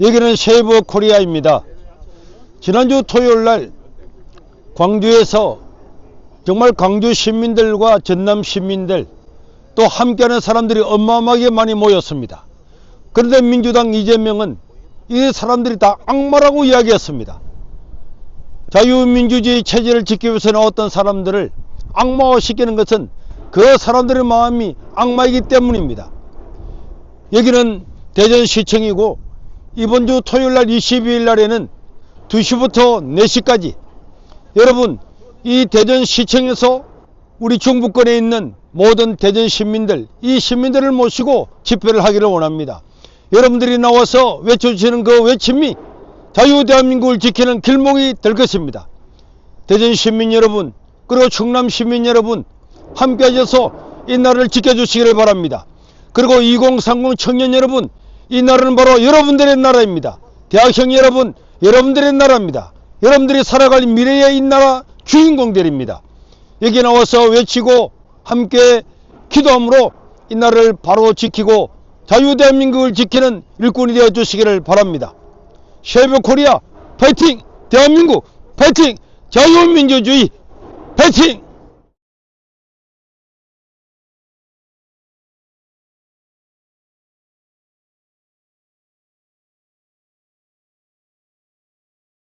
여기는 세이버 코리아입니다. 지난주 토요일 날 광주에서 정말 광주 시민들과 전남 시민들 또 함께하는 사람들이 어마어마하게 많이 모였습니다. 그런데 민주당 이재명은 이 사람들이 다 악마라고 이야기했습니다. 자유민주주의 체제를 지키기 위해서 나왔던 사람들을 악마화시키는 것은 그 사람들의 마음이 악마이기 때문입니다. 여기는 대전시청이고 이번 주 토요일 날 22일 날에는 2시부터 4시까지 여러분 이 대전시청에서 우리 중부권에 있는 모든 대전 시민들 이 시민들을 모시고 집회를 하기를 원합니다. 여러분들이 나와서 외쳐주시는 그 외침이 자유 대한민국을 지키는 길목이 될 것입니다. 대전 시민 여러분 그리고 충남 시민 여러분 함께 하셔서 이 나라를 지켜주시기를 바랍니다. 그리고 2030 청년 여러분 이 나라는 바로 여러분들의 나라입니다. 대학생 여러분 여러분들의 나라입니다. 여러분들이 살아갈 미래의 이 나라 주인공들입니다. 여기 나와서 외치고 함께 기도함으로 이 나라를 바로 지키고 자유대한민국을 지키는 일꾼이 되어 주시기를 바랍니다. 쉐이브 코리아 파이팅! 대한민국 파이팅! 자유민주주의 파이팅!